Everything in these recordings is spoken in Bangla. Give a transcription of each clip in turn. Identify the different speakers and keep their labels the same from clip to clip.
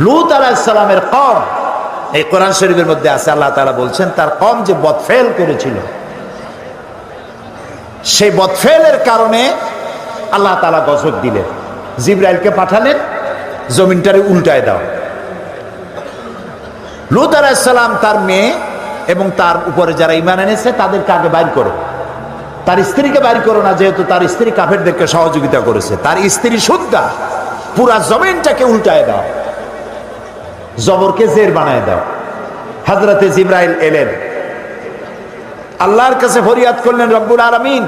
Speaker 1: লুত আলাহিসাল্লামের কম। এই কোরআন শরীফের মধ্যে আছে, আল্লাহ তাআলা বলছেন, তার কম যে বদফেল করেছিল। সেই বদফেলের কারণে আল্লাহ তালা গজব দিলেন। জিব্রাইলকে পাঠালেন, জমিনটারে উল্টায় দাও। লুত আলাহিসাল্লাম তার মেয়ে এবং তার উপরে যারা ইমান এনেছে, তাদেরকে আগে বাইর করো। তার স্ত্রীকে বাইর করো না, যেহেতু তার স্ত্রী কাফেরদেরকে সহযোগিতা করেছে। তার স্ত্রী শুদ্ধা পুরা জমিনটাকে উল্টায় দাও। জবরকে জের বানায় দাও। হাজরতে জিব্রাইল এলেন। আল্লাহর কাছে ফরিয়াদ করলেন, রব্বুল আলমিন,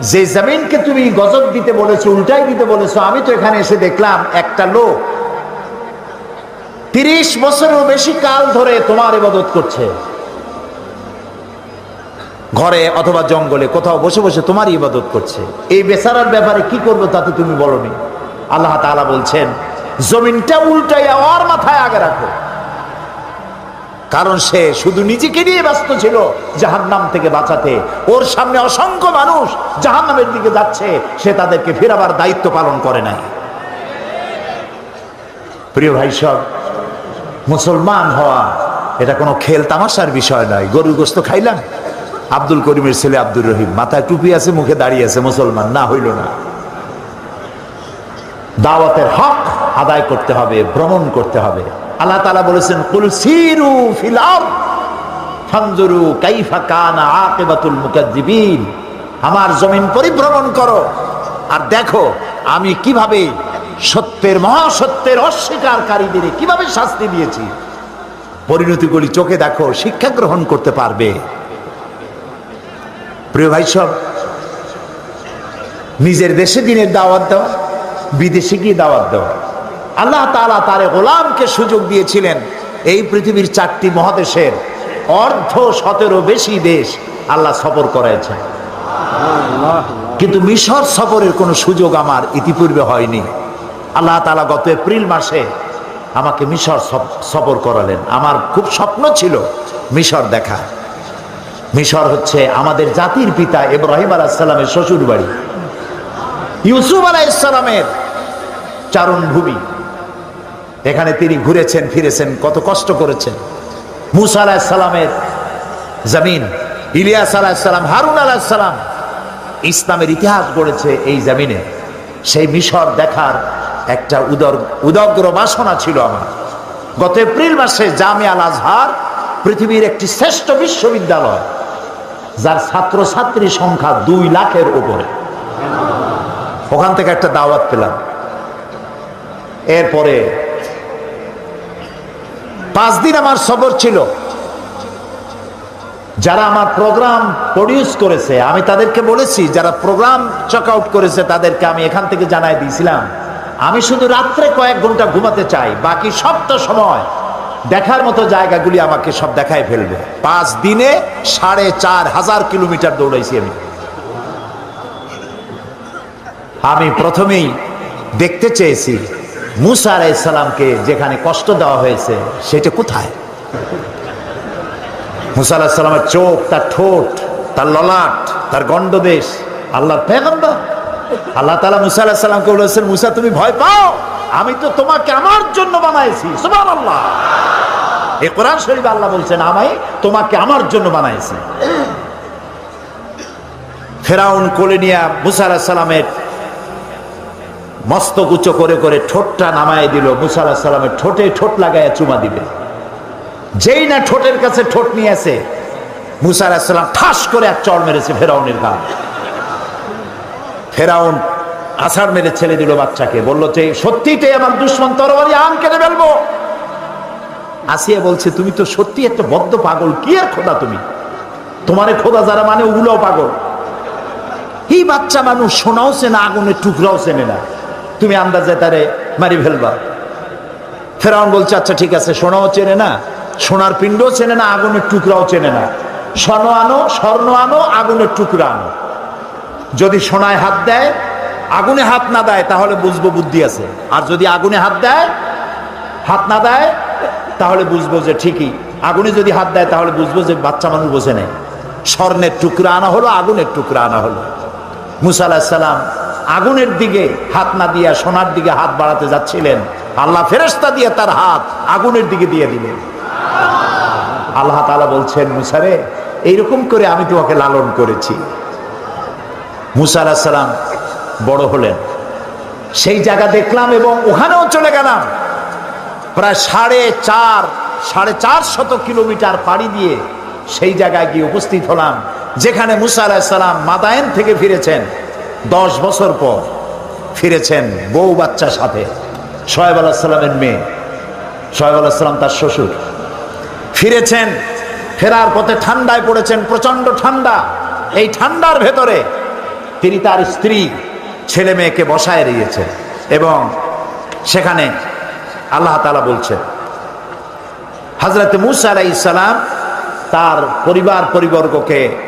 Speaker 1: যে জমিনকে তুমি গজব দিতে বলেছ, উল্টাই দিতে বলেছ, আমি তো এখানে এসে দেখলাম একটা লোক তিরিশ বছরেরও বেশি কাল ধরে তোমার ইবাদত করছে। ঘরে অথবা জঙ্গলে কোথাও বসে বসে তোমার ইবাদত করছে। এই বেচারার ব্যাপারে কি করব তাতে তুমি বলনি? আল্লাহ তাআলা বলছেন জমিনটা উল্টাইয়া ওর মাথায় আগে রাখো। কারণ সে শুধু নিজেকে নিয়ে ব্যস্ত ছিল জাহান্নাম থেকে বাঁচাতে। ওর সামনে অসংখ্য মানুষ জাহান্নামের দিকে যাচ্ছে, সে তাদেরকে ফেরাবার দায়িত্ব পালন করে নাই। প্রিয় ভাই সব, মুসলমান হওয়া এটা কোনো খেল তামাশার বিষয় নয়। গরুর গোস্ত খাইলাম? আব্দুল করিমের ছেলে আব্দুর রহিম, মাথায় টুপি আছে, মুখে দাঁড়িয়ে আছে, মুসলমান, না হইল না। দাওয়াতের হক আদায় করতে হবে, ভ্রমণ করতে হবে। আল্লাহ তালা বলেছেন, কুল সিরু ফিল ফানজুরু কাইফা কানা আকিবাতুল আমার জমিন পরিভ্রমণ করো আর দেখো আমি কীভাবে সত্যের, মহাসত্যের অস্বীকারীদের কীভাবে শাস্তি দিয়েছি। পরিণতিগুলি চোখে দেখো, শিক্ষা গ্রহণ করতে পারবে। প্রিয় ভাই সব, নিজের দেশে দিনের দাওয়াত দেওয়া বিদেশে গিয়ে দাওয়াত দেওয়া আল্লাহ তালা তার গোলামকে সুযোগ দিয়েছিলেন এই পৃথিবীর চারটি মহাদেশের। অর্ধ সতেরো বেশি দেশ আল্লাহ সফর করাইছেন কিন্তু মিশর সফরের কোনো সুযোগ আমার ইতিপূর্বে হয়নি। আল্লাহ তালা গত এপ্রিল মাসে আমাকে মিশর সফ- সফর করালেন। আমার খুব স্বপ্ন ছিল মিশর দেখা। মিশর হচ্ছে আমাদের জাতির পিতা ইব্রাহিম আলাহিসাল্লামের শ্বশুর বাড়ি ইউসুফ আলাইসালামের চারণ ভূমি এখানে তিনি ঘুরেছেন, ফিরেছেন, কত কষ্ট করেছেন। মুসা আলাহিসাল্লামের জমিন, ইলিয়াস আলাহিসাল্লাম হারুন আলাহিসাল্লাম ইসলামের ইতিহাস গড়েছে এই জমিনে। সেই মিশর দেখার একটা উদর, উদগ্র বাসনা ছিল আমার। গত এপ্রিল মাসে জামে আজহার পৃথিবীর একটি শ্রেষ্ঠ বিশ্ববিদ্যালয়, যার ছাত্রছাত্রী সংখ্যা দুই লাখের উপরে। ওখান থেকে একটা দাওয়াত পেলাম। এরপরে পাঁচ দিন আমার সবর ছিল। যারা আমার প্রোগ্রাম প্রডিউস করেছে, আমি তাদেরকে বলেছি, যারা প্রোগ্রাম চেক আউট করেছে, তাদেরকে আমি এখান থেকে জানাই দিয়েছিলাম। আমি শুধু রাত্রে কয়েক ঘণ্টা ঘুমাতে চাই, বাকি সবটা সময় দেখার মতো জায়গাগুলি আমাকে সব দেখায় ফেলবে। পাঁচ দিনে সাড়ে চার হাজার কিলোমিটার দৌড়াইছি আমি। আমি প্রথমেই দেখতে চেয়েছি মুসা আলাইসালামকে যেখানে কষ্ট দেওয়া হয়েছে, সেটা কোথায়? মুসা আলাহিসাল্লামের চোখ, তার ঠোঁট, তার ললাট, তার গণ্ডদেশ, আল্লাহর পেগম্বর। আল্লাহ তালা মুসা আলাহিসাল্লামকে বলেছেন, মুসা, তুমি ভয় পাও? আমি তো তোমাকে আমার জন্য বানাইছি। সুবহান আল্লাহ এই কোরআন শরীফ আল্লাহ বলছেন আমি তোমাকে আমার জন্য বানাইছি। ফেরাউন কোলে নিয়ে মুসা আলাহিসাল্লামের মস্তক উচ্চ করে করে ঠোঁটটা নামায় দিল। মুসা আলাহিসাল্লামের ঠোঁটে ঠোঁট লাগাইয়া চুমা দিবে। যেই না ঠোঁটের কাছে ঠোঁট নিয়ে আসে, মুসা আলাহিসাল্লাম ঠাস করে এক চড় মেরেছে ফেরাউনের গান ফেরাউন আষাঢ় মেরে ছেড়ে দিল বাচ্চাকে। বলল যে সত্যিটাই আমার দুশ্মন তরবারি আম কেটে ফেলব? আসিয়া বলছে, তুমি তো সত্যি একটা বদ্ধ পাগল, কি আর খোদা তুমি? তোমারে খোদা যারা মানে ওগুলোও পাগল। এই বাচ্চা মানুষ সোনাও চেনা, আগুনের টুকরাও চেনে না। তুমি আন্দাজে তারে মারি ফেলবা। ফেরাউন বলছে আচ্ছা ঠিক আছে, সোনাও চেনে না, সোনার পিণ্ডও চেনে না, আগুনের টুকরাও চেনে না। স্বর্ণ আনো স্বর্ণ আনো, আগুনের টুকরা আনো। যদি সোনায় হাত দেয়, আগুনে হাত না দেয়, তাহলে বুঝব বুদ্ধি আছে। আর যদি আগুনে হাত দেয়, হাত না দেয়, তাহলে বুঝব যে ঠিকই। আগুনে যদি হাত দেয়, তাহলে বুঝব যে বাচ্চা মানুষ বোঝে নেই। স্বর্ণের টুকরা আনা হলো, আগুনের টুকরা আনা হলো। মুসা আলাহিসাল্লাম আগুনের দিকে হাত না দিয়া, সোনার দিকে হাত বাড়াতে যাচ্ছিলেন। আল্লাহ ফেরেস্তা দিয়ে তার হাত আগুনের দিকে দিয়ে দিলেন। আল্লাহ তালা বলছেন মুসারে এইরকম করে আমি তোমাকে লালন করেছি। মুসা আলাহ সালাম বড় হলেন। সেই জায়গা দেখলাম এবং ওখানেও চলে গেলাম। প্রায় সাড়ে চার সাড়ে চার শত কিলোমিটার পাড়ি দিয়ে সেই জায়গায় গিয়ে উপস্থিত হলাম, যেখানে মুসা আলাহিসাল্লাম মাদায়েন থেকে ফিরেছেন। দশ বছর পর ফিরেছেন বউ বাচ্চার সাথে। সোহেব আলাহিসাল্লামের মেয়ে। সোহেব আলাহিসাল্লাম তার শ্বশুর। ফিরেছেন, ফেরার পথে ঠান্ডায় পড়েছেন প্রচণ্ড ঠান্ডা। এই ঠান্ডার ভেতরে তিনি তার স্ত্রী, ছেলে মেয়েকে বসায় দিয়েছেন এবং সেখানে আল্লাহ তালা বলছেন হজরত মুসা আলাই ইসালাম তার পরিবার পরিবর্গকে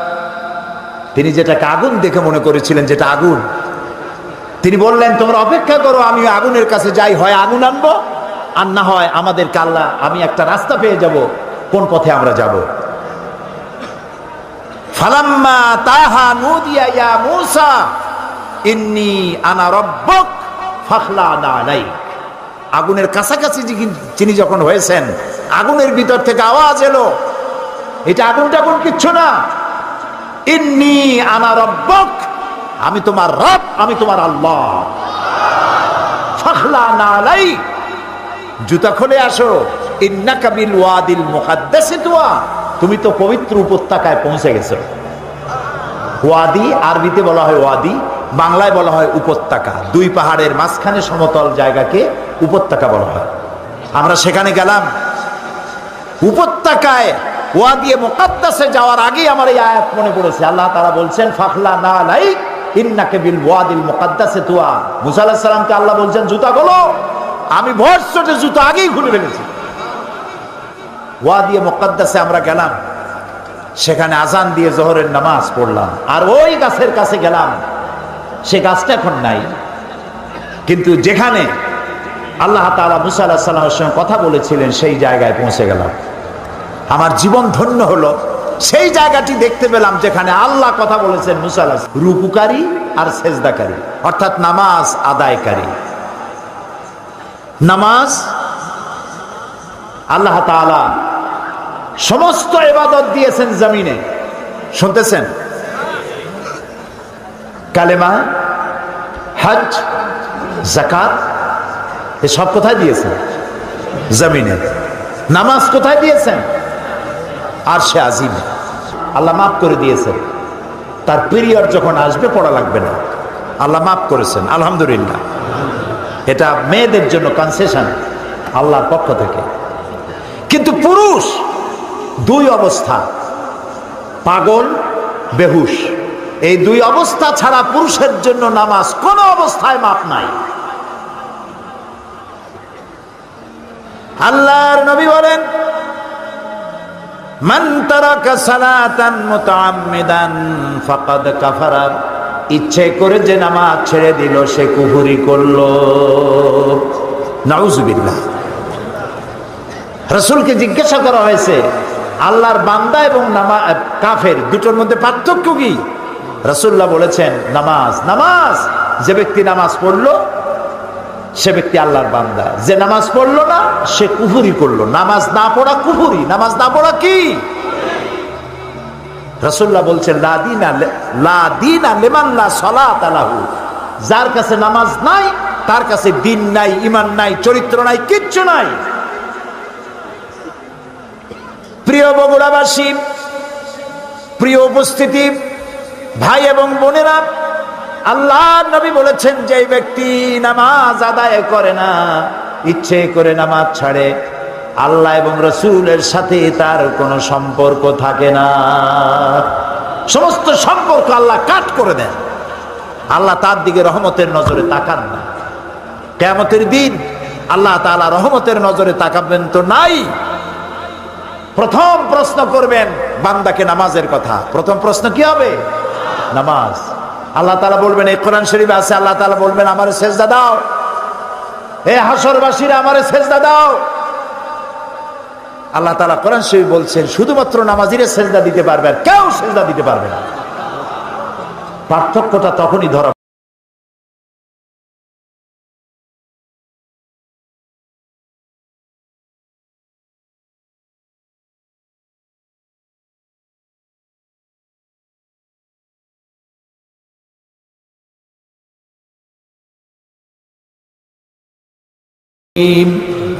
Speaker 1: তিনি যেটাকে আগুন দেখে মনে করেছিলেন যেটা আগুন। তিনি বললেন, তোমরা অপেক্ষা করো আমি আগুনের কাছে যাই। হয় আগুন আনব, আর না হয় আমাদের কাল্লা, আমি একটা রাস্তা পেয়ে যাব, কোন পথে আমরা যাব? ফালাম্মা তাহা নুদিয়া ইয়া মূসা, ইন্নি আনা রব্বক ফাখলা না নাই আগুনের কাছাকাছি যিনি- যখন হয়েছেন, আগুনের ভিতর থেকে আওয়াজ এলো। এটা আগুন টাগুন কিচ্ছু না। ইন্নি আনা রব্বক, আমি তোমার রব, আমি তোমার আল্লাহ। ফাখলা আলাই, জুতা খুলে আসো। ইন্নাকা বিল ওয়াদিল মুকাদ্দাসি তুমি তো পবিত্র উপত্যকায় পৌঁছে গেছো। ওয়াদি, আরবিতে বলা হয় ওয়াদি, বাংলায় বলা হয় উপত্যকা। দুই পাহাড়ের মাঝখানে সমতল জায়গাকে উপত্যকা বলা হয়। আমরা সেখানে গেলাম। উপত্যকায় ওয়াদিয়ে মুকাদ্দাসে যাওয়ার আগেই আমার এই আয়াত মনে পড়েছে। আল্লাহ তারা বলছেন, ফাখলা না লাই ইন্নাকে বিল ওয়াদিল মুকাদ্দাসে তুয়া। মুসা সালামকে আল্লাহ বলছেন, জুতা গুলো আমি ভোর চটে জুতো আগেই খুলে ফেলেছি। ওয়া দিয়ে মুকাদ্দাসে আমরা গেলাম, সেখানে আজান দিয়ে জোহরের নামাজ পড়লাম, আর ওই গাছের কাছে গেলাম। সে গাছটা এখন নাই, কিন্তু যেখানে আল্লাহ তালা মুসা আল্লাহ সাল্লামের সঙ্গে কথা বলেছিলেন, সেই জায়গায় পৌঁছে গেলাম। আমার জীবন ধন্য হলো। সেই জায়গাটি দেখতে পেলাম যেখানে আল্লাহ কথা বলেছেন মুসা আল্লাহ রুকুকারী আর সেজদাকারী, অর্থাৎ নামাজ আদায়কারী। নামাজ আল্লাহ তাআলা সমস্ত এবাদত দিয়েছেন জমিনে। শুনতেছেন? কালেমা হজ জাকাত এসব কোথায় দিয়েছেন? জমিনে। নামাজ কোথায় দিয়েছেন? আর সে আজিম। আল্লাহ মাফ করে দিয়েছেন। তার পিরিয়ড যখন আসবে, পড়া লাগবে না। আল্লাহ মাফ করেছেন, আলহামদুলিল্লাহ। এটা মেয়েদের জন্য কনসেশন আল্লাহর পক্ষ থেকে। কিন্তু পুরুষ, দুই অবস্থা। পাগল, বেহুশ। এই দুই অবস্থা ছাড়া পুরুষের জন্য নামাজ কোন অবস্থায় মাপ নাই। আল্লাহর নবী বলেন মান তারাকা সালাতান মুতাআম্মিদান ফাকাদ কাফারা। ইচ্ছে করে যে নামাজ ছেড়ে দিল, সে কুহুরি করল। নাউজুবিল্লাহ। রসুলকে জিজ্ঞাসা করা হয়েছে, আল্লাহর বান্দা এবং নামা, কাফের দুটোর মধ্যে পার্থক্য কি? রসুল্লাহ বলেছেন, নামাজ নামাজ। যে ব্যক্তি নামাজ পড়ল সে ব্যক্তি আল্লাহর বান্দা। যে নামাজ পড়ল না, সে কুহুরি করল। নামাজ না পড়া কুহুরি, নামাজ না পড়া কি? রসুল্লাহ বলছেন যার কাছে নামাজ নাই, তার কাছে দিন নাই ইমান নাই, চরিত্র নাই, কিচ্ছু নাই। প্রিয় বগুড়াবাসী, প্রিয় উপস্থিতি, ভাই এবং বোনেরা আল্লাহ নবী বলেছেন যে ব্যক্তি নামাজ আদায় করে না, ইচ্ছে করে নামাজ ছাড়ে। আল্লাহ এবং রসুলের সাথে তার কোনো সম্পর্ক থাকে না। সমস্ত সম্পর্ক আল্লাহ কাট করে দেন। আল্লাহ তার দিকে রহমতের নজরে তাকান না। কেয়ামতের দিন আল্লাহ তাআলা রহমতের নজরে তাকাবেন তো নাই? প্রথম প্রশ্ন করবেন বান্দাকে নামাজের কথা। প্রথম প্রশ্ন কি হবে? নামাজ। আল্লাহ তালা বলবেন, এই কোরআন শরীফ আছে, আল্লাহ তালা বলবেন, আমার সেজদা দাও। এ হাসরবাসীরা আমার সেজদা দাও। আল্লাহ তালা কোরআন শরীফ বলছেন, শুধুমাত্র নামাজিরে সেজদা দিতে পারবে আর কেউ সেজদা দিতে পারবে না। পার্থক্যটা তখনই ধরা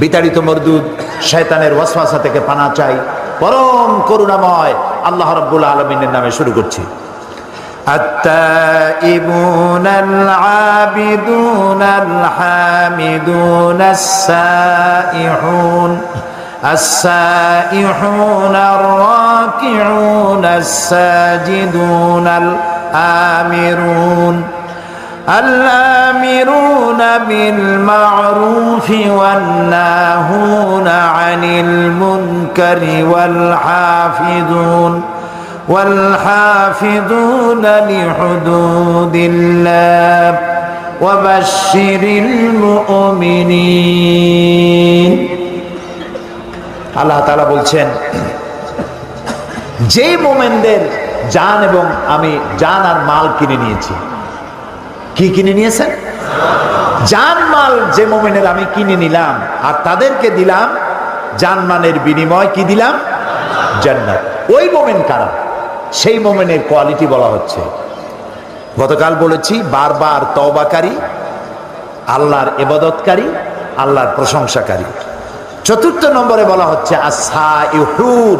Speaker 1: বিতাড়িত মরদুদ শয়তানের ওয়াসওয়াসা থেকে পানা চাই পরম করুণাময় আল্লাহ রাব্বুল আলামিনের নামে শুরু করছি التائبون العابدون الحامدون السائحون السائحون الراكعون الساجدون الآمرون الآمرون بالمعروف والناهون عن المنكر والحافظون والحافظون لحدود الله وبشر المؤمنين আল্লাহ তাআলা বলছেন যে মোমেনদের জান এবং আমি জান আর মাল কিনে নিয়েছি কি কিনে নিয়েছেন? জান মাল যে মোমেনের আমি কিনে নিলাম, আর তাদেরকে দিলাম জানমানের বিনিময় কি দিলাম? জান্নাত। ওই মোমেন কারা? সেই মোমেনের কোয়ালিটি বলা হচ্ছে। গতকাল বলেছি, বারবার তওবাকারী, আল্লাহর এবাদতকারী আল্লাহর প্রশংসাকারী। চতুর্থ নম্বরে বলা হচ্ছে আসাইহুন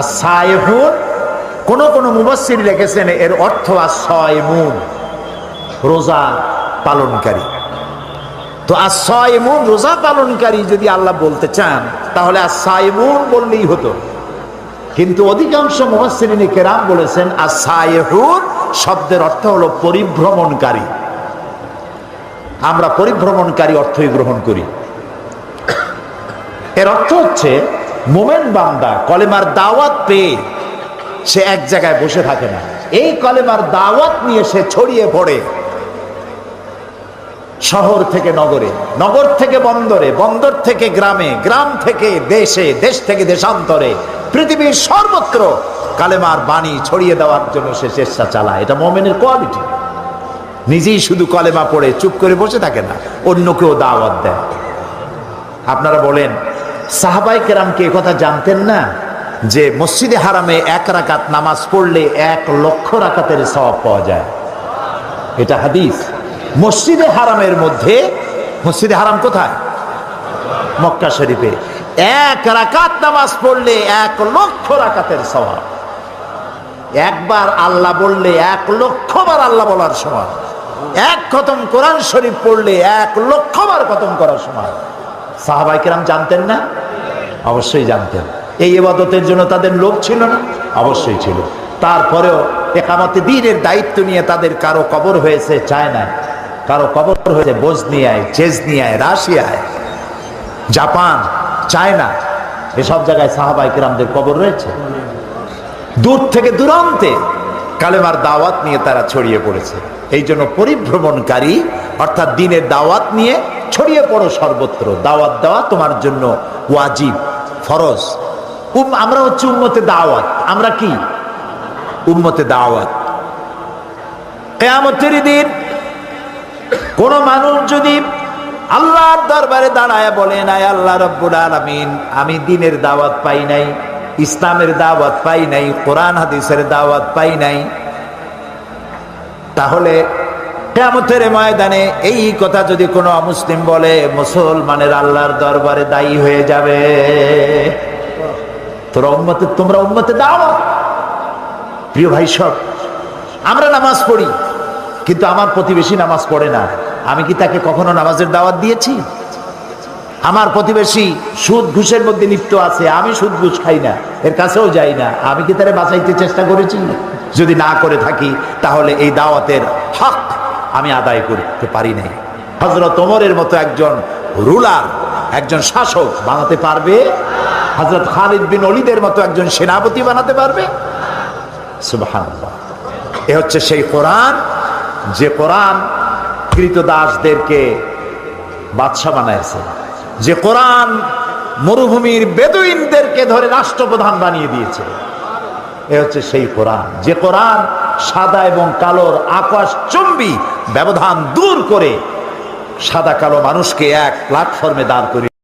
Speaker 1: আসাইহুন কোন কোন মুবাসসির লিখেছেন, এর অর্থ আসাইমুন রোজা পালনকারী। তো আসাইমুন রোজা পালনকারী যদি আল্লাহ বলতে চান, তাহলে আসাইমুন বললেই হতো। কিন্তু অধিকাংশ মুহাসসিরিনে কেরাম বলেছেন আসাইহুন শব্দের অর্থ হলো পরিভ্রমণকারী। আমরা পরিভ্রমণকারী অর্থই গ্রহণ করি। এর অর্থ হচ্ছে, মোমেন বান্দা কলেমার দাওয়াত পেয়ে সে এক জায়গায় বসে থাকে না। এই কলেমার দাওয়াত নিয়ে সে ছড়িয়ে পড়ে। শহর থেকে নগরে, নগর থেকে বন্দরে, বন্দর থেকে গ্রামে, গ্রাম থেকে দেশে, দেশ থেকে দেশান্তরে, পৃথিবীর সর্বত্র কালেমার বাণী ছড়িয়ে দেওয়ার জন্য সে চেষ্টা চালায়। এটা মোমেনের কোয়ালিটি। নিজেই শুধু কলেমা পড়ে, চুপ করে বসে থাকে না, অন্যকেও দাওয়াত দেয়। আপনারা বলেন, সাহাবাই কেরামকে কথা জানতেন না? যে মসজিদে হারামে এক রাকাত নামাজ পড়লে এক লক্ষ রাকাতের সওয়াব পাওয়া যায়। এটা হাদিস। মসজিদে হারামের মধ্যে, মসজিদে হারাম কোথায়? মক্কা শরীফে। এক রাকাত নামাজ পড়লে এক লক্ষ রাকাতের সওয়াব। একবার আল্লাহ বললে এক লক্ষবার আল্লাহ বলার সময় এক খতম কোরআন শরীফ পড়লে এক লক্ষবার খতম করার সময় সাহাবাই কিরাম জানতেন না? অবশ্যই জানতেন। এই এবাদতের জন্য তাদের লোভ ছিল না? অবশ্যই ছিল। তারপরেও একামতে দিনের দায়িত্ব নিয়ে তাদের কারও কবর হয়েছে চায়নায় কারও কবর হয়েছে বোজনিয়ায়, চেজনিয়ায়, রাশিয়ায়, জাপান, চায়না, এসব জায়গায় সাহাবাই কিরামদের কবর রয়েছে। দূর থেকে দূরান্তে কালেমার দাওয়াত নিয়ে তারা ছড়িয়ে পড়েছে। এই জন্য পরিভ্রমণকারী, অর্থাৎ দিনের দাওয়াত নিয়ে ছড়িয়ে পড়ো সর্বত্র। দাওয়াত দেওয়া তোমার জন্য ওয়াজিব, ফরজ। উম, আমরা হচ্ছে উম্মতে দাওয়াত। আমরা কি? উম্মতে দাওয়াত। কেয়ামতের দিন কোন মানুষ যদি আল্লাহর দরবারে দাঁড়ায় বলেন আয় আল্লাহ রব্বুল আলামিন, আমি দিনের দাওয়াত পাই নাই, ইসলামের দাওয়াত পাই নাই, কোরআন হাদিসের দাওয়াত পাই নাই, তাহলে কেমতের ময়দানে এই কথা যদি কোনো মুসলিম বলে, মুসলমানের আল্লাহর দরবারে দায়ী হয়ে যাবে। তোরা উম্মতে, তোমরা উম্মতে দাও প্রিয় ভাই সব, আমরা নামাজ পড়ি। কিন্তু আমার প্রতিবেশী নামাজ পড়ে না। আমি কি তাকে কখনো নামাজের দাওয়াত দিয়েছি? আমার প্রতিবেশী সুদ ঘুষের মধ্যে লিপ্ত আছে, আমি সুদ ঘুষ খাই না, এর কাছেও যাই না। আমি কি তারা বাঁচাইতে চেষ্টা করেছি? যদি না করে থাকি, তাহলে এই দাওয়াতের হক আমি আদায় করতে পারি নাই। হজরত ওমরের মতো একজন রুলার, একজন শাসক বানাতে পারবে? হজরত খালিদ বিন অলিদের মতো একজন সেনাপতি বানাতে পারবে? এ হচ্ছে সেই কোরআন। যে কোরআন কৃতদাসদেরকে বাদশা বানাইছে, যে কোরআন মরুভূমির বেদুইনদেরকে ধরে রাষ্ট্রপ্রধান বানিয়ে দিয়েছে, এ হচ্ছে সেই কোরআন। যে কোরআন সাদা এবং কালোর আকাশ চম্বি ব্যবধান দূর করে সাদা কালো মানুষকে এক প্ল্যাটফর্মে দাঁড় করে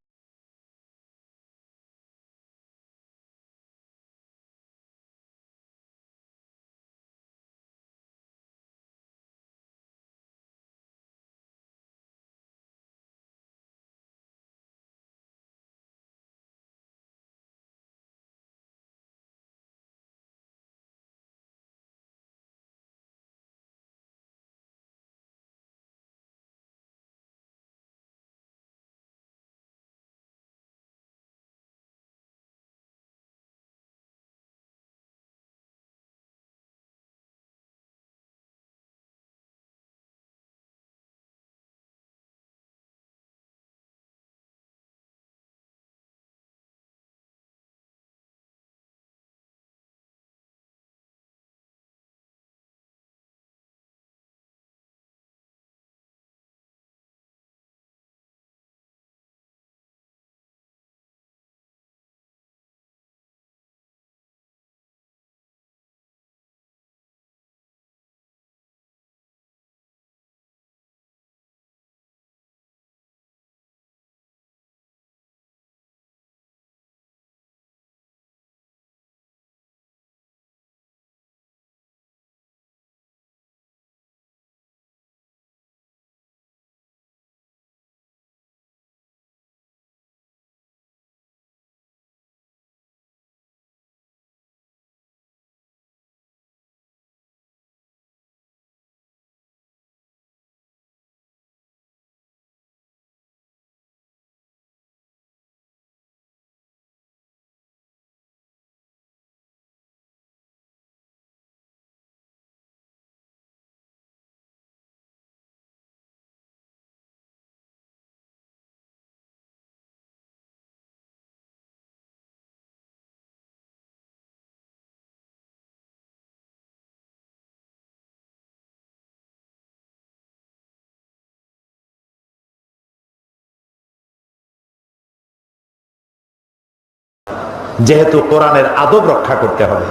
Speaker 1: যেহেতু কোরআনের আদব রক্ষা করতে হবে।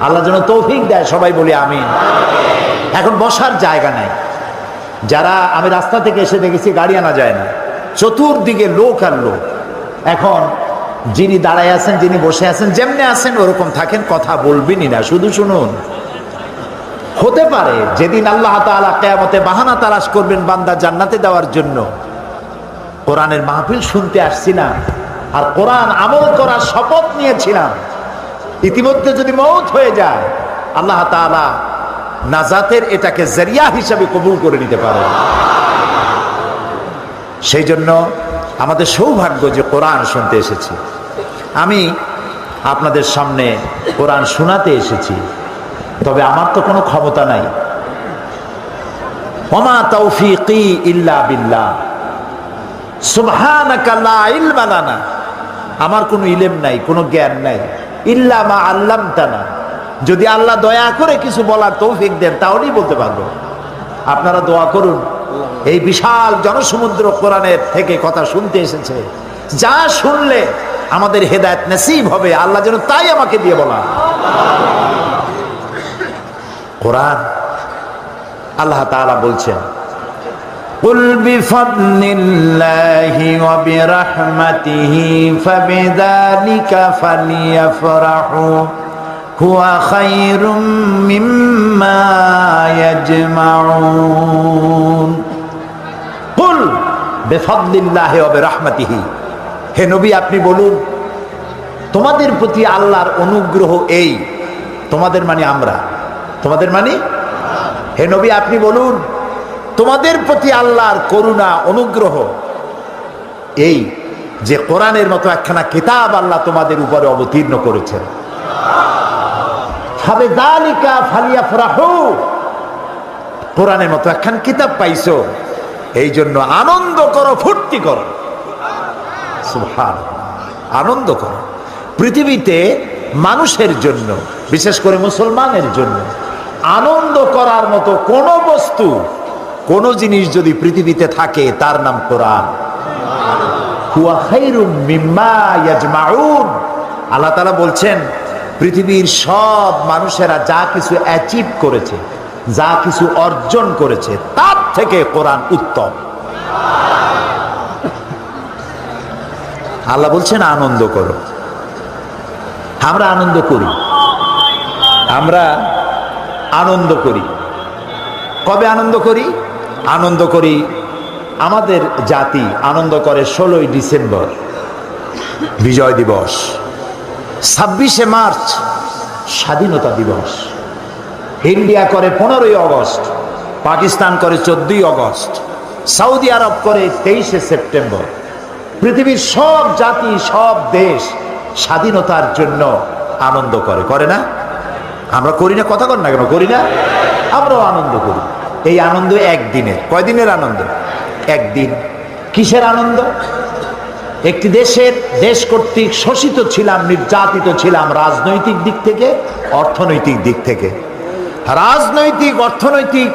Speaker 1: আল্লাহ যেন তৌফিক দেয়, সবাই বলি আমি এখন বসার জায়গা নাই। যারা আমি রাস্তা থেকে এসে দেখেছি গাড়ি আনা যায় না। চতুর্দিকে লোক আর লোক। এখন যিনি দাঁড়ায় আছেন, যিনি বসে আছেন, যেমনি আছেন, ওরকম থাকেন, কথা বলবেনই না। শুধু শুনুন। হতে পারে যেদিন আল্লাহ তাআলা কেয়ামতে বাহানা তালাশ করবেন বান্দা জান্নাতে দেওয়ার জন্য। কোরআনের মাহফিল শুনতে আসছি না। আর কোরআন আমল করার শপথ নিয়েছিলাম। ইতিমধ্যে যদি মৌত হয়ে যায়, আল্লাহ তাআলা নাজাতের এটাকে জরিয়া হিসাবে কবুল করে নিতে পারে। সেই জন্য আমাদের সৌভাগ্য যে কোরআন শুনতে এসেছি। আমি আপনাদের সামনে কোরআন শোনাতে এসেছি, তবে আমার তো কোনো ক্ষমতা নাই। ওমা তৌফিকি ইল্লা বিল্লাহ। সুবহানাকা লা ইলমা আমার কোনো ইলেম নাই, কোনো জ্ঞান নাই। ইল্লা মা আল্লামতানা। যদি আল্লাহ দয়া করে কিছু বলার তৌফিক দেন, তাহলেই বলতে পারব। আপনারা দোয়া করুন। এই বিশাল জনসমুদ্র কোরআনের থেকে কথা শুনতে এসেছে। যা শুনলে আমাদের হেদায়ত নসিব হবে, আল্লাহ যেন তাই আমাকে দিয়ে বলা কোরআন, আল্লাহ তাআলা বলছেন قل بفضل الله وبرحمته فبذلك فليفرحوا هو خير مما يجمعون قل بفضل الله وبرحمته হে নবী আপনি বলুন তোমাদের প্রতি আল্লাহর অনুগ্রহ এই তোমাদের মানে আমরা তোমাদের মানে হে নবী আপনি বলুন তোমাদের প্রতি আল্লাহর করুণা, অনুগ্রহ। এই যে কোরআনের মতো একখানা কিতাব আল্লাহ তোমাদের উপরে অবতীর্ণ করেছেন। কোরআনের মতো একখান কিতাব পাইছো, এই জন্য আনন্দ করো, ফুর্তি করো। আনন্দ করো। পৃথিবীতে মানুষের জন্য, বিশেষ করে মুসলমানের জন্য, আনন্দ করার মতো কোনো বস্তু কোন জিনিস যদি পৃথিবীতে থাকে, তার নাম কোরআন। আল্লাহ তালা বলছেন, পৃথিবীর সব মানুষেরা যা কিছু অ্যাচিভ করেছে, যা কিছু অর্জন করেছে, তার থেকে কোরআন উত্তম। আল্লাহ বলছেন, আনন্দ করো। আমরা আনন্দ করি। আমরা আনন্দ করি। কবে আনন্দ করি? আনন্দ করি। আমাদের জাতি আনন্দ করে ষোলোই ডিসেম্বর, বিজয় দিবস। ছাব্বিশে মার্চ, স্বাধীনতা দিবস। ইন্ডিয়া করে পনেরোই অগস্ট, পাকিস্তান করে চোদ্দই অগস্ট। সৌদি আরব করে তেইশে সেপ্টেম্বর। পৃথিবীর সব জাতি, সব দেশ স্বাধীনতার জন্য আনন্দ করে করে না? আমরা করি না, কথা কর না কেন, করি না? আমরাও আনন্দ করি। এই আনন্দ একদিনের। কয়দিনের আনন্দ? একদিন। কিসের আনন্দ? একটি দেশের দেশ কর্তৃক শোষিত ছিলাম, নির্যাতিত ছিলাম রাজনৈতিক দিক থেকে, অর্থনৈতিক দিক থেকে। রাজনৈতিক, অর্থনৈতিক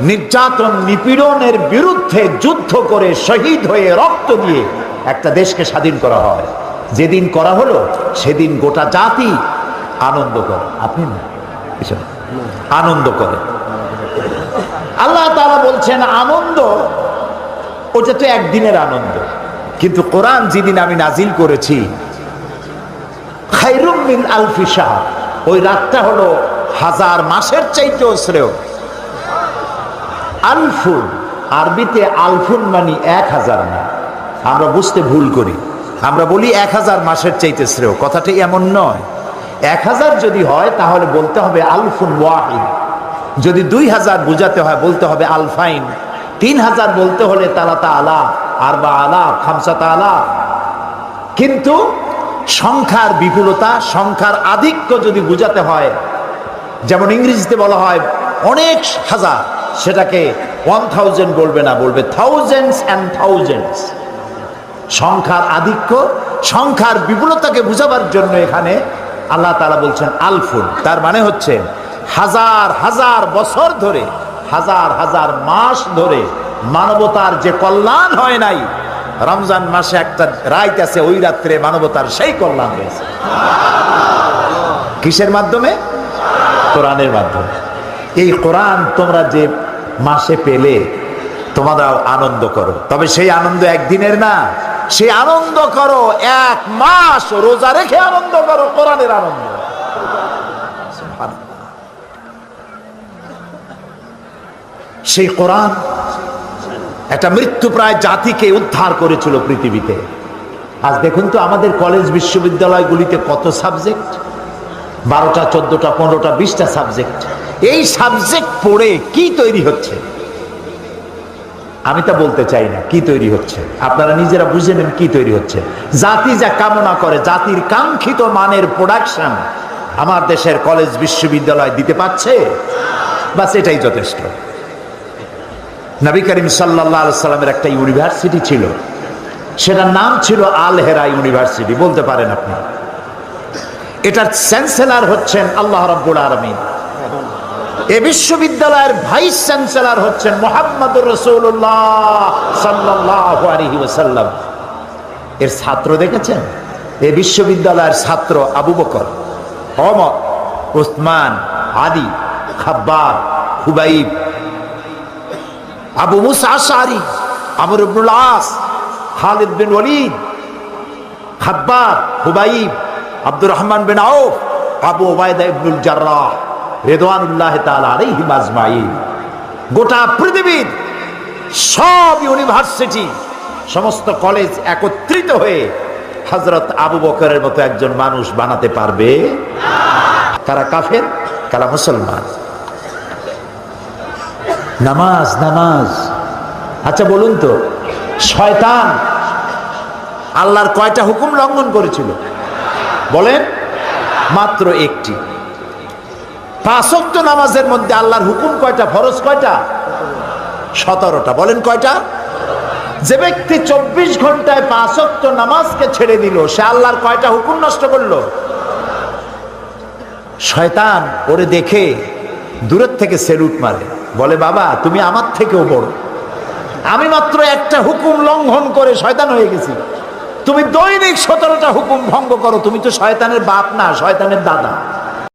Speaker 1: নির্যাতন, নিপীড়নের বিরুদ্ধে যুদ্ধ করে শহীদ হয়ে রক্ত দিয়ে একটা দেশকে স্বাধীন করা হয়। যেদিন করা হলো, সেদিন গোটা জাতি আনন্দ করে। আপনি না? আনন্দ করে। আল্লাহ তাআলা বলছেন, আনন্দ, ওটা তো একদিনের আনন্দ। কিন্তু কোরআন যেদিন আমি নাজিল করেছি খাইরুম মিন আলফি ওই রাতটা হলো হাজার মাসের চাইতেও শ্রেয়। আলফুন, আরবিতে আলফুন মানি এক হাজার না। আমরা বুঝতে ভুল করি। আমরা বলি এক হাজার মাসের চাইতে শ্রেয়। কথাটি এমন নয়। এক হাজার যদি হয়, তাহলে বলতে হবে আলফুন ওয়াহিদ। যদি দুই হাজার বুঝাতে হয়, বলতে হবে আলফাইন। তিন হাজার বলতে হলে তালাতা আলা আর বা আলা, খামসাতা আলা। কিন্তু সংখ্যার বিপুলতা, সংখ্যার আধিক্য যদি বুঝাতে হয়, যেমন ইংরেজিতে বলা হয়, অনেক হাজার, সেটাকে ওয়ান থাউজেন্ড বলবে না, বলবে থাউজেন্ডস অ্যান্ড থাউজেন্ডস সংখ্যার আধিক্য, সংখ্যার বিপুলতাকে বুঝাবার জন্য এখানে আল্লাহ তালা বলছেন আলফুন তার মানে হচ্ছে হাজার হাজার বছর ধরে, হাজার হাজার মাস ধরে মানবতার যে কল্যাণ হয় নাই, রমজান মাসে একটা রাইত আছে, ওই রাত্রে মানবতার সেই কল্যাণ হয়েছে। কিসের মাধ্যমে? কোরআনের মাধ্যমে। এই কোরআন তোমরা যে মাসে পেলে তোমরা আনন্দ করো। তবে সেই আনন্দ একদিনের না, সেই আনন্দ করো, এক মাস রোজা রেখে আনন্দ করো, কোরআনের আনন্দ। সেই কোরআন একটা মৃত্যুপ্রায় জাতিকে উদ্ধার করেছিল পৃথিবীতে। আজ দেখুন তো আমাদের কলেজ বিশ্ববিদ্যালয়গুলিতে কত সাবজেক্ট? বারোটা, চোদ্দটা, পনেরোটা, বিশটা সাবজেক্ট। এই সাবজেক্ট পড়ে কি তৈরি হচ্ছে? আমি তা বলতে চাই না, কি তৈরি হচ্ছে? আপনারা নিজেরা বুঝে নেন কি তৈরি হচ্ছে। জাতি যা কামনা করে, জাতির কাঙ্ক্ষিত মানের প্রোডাকশন আমার দেশের কলেজ বিশ্ববিদ্যালয় দিতে পারছে? বাস এটাই যথেষ্ট। নবী করিম সাল্লাহ সাল্লামের একটা ইউনিভার্সিটি ছিল। সেটার নাম ছিল আল হেরা ইউনিভার্সিটি, বলতে পারেন আপনি। এটার চ্যান্সেলার হচ্ছেন আল্লাহ রব্বুল আলমিন। এ বিশ্ববিদ্যালয়ের ভাইস চ্যান্সেলর হচ্ছেন মোহাম্মদ রসুল্লাহ এর ছাত্র দেখেছেন? এ বিশ্ববিদ্যালয়ের ছাত্র আবু বকর, অমর উসমান আদি খাব্বার হুবাইব আবু মুসা আশারি আমর ইবনুল আস, খালিদ বিন ওয়ালিদ খাব্বার হুবাইব, আব্দুর রহমান বিন আউফ, আবু ওবায়দা ইবনুল জার্রাহ রেদওয়ানুল্লাহ তাআলা আলাইহিম আজমাইন। গোটা পৃথিবীর সব ইউনিভার্সিটি, সমস্ত কলেজ একত্রিত হয়ে হজরত আবু বকরের মতো একজন মানুষ বানাতে পারবে? কারা কাফের কারা মুসলমান। নামাজ নামাজ। আচ্ছা বলুন তো, শয়তান আল্লাহর কয়টা হুকুম লঙ্ঘন করেছিল? বলেন, মাত্র একটি। পাঁচক্ত নামাজের মধ্যে আল্লাহর হুকুম কয়টা, ফরজ কয়টা? সতেরোটা। বলেন কয়টা? যে ব্যক্তি চব্বিশ ঘন্টায় পাঁচক্ত নামাজকে ছেড়ে দিল, সে আল্লাহর কয়টা হুকুম নষ্ট করল? শয়তান ওরে দেখে দূরের থেকে সেলুট মারে। বলে, বাবা, তুমি আমার থেকেও বড়। আমি মাত্র একটা হুকুম লঙ্ঘন করে শয়তান হয়ে গেছি। তুমি দৈনিক সতেরোটা হুকুম ভঙ্গ করো। তুমি তো শয়তানের বাপ না, শয়তানের দাদা।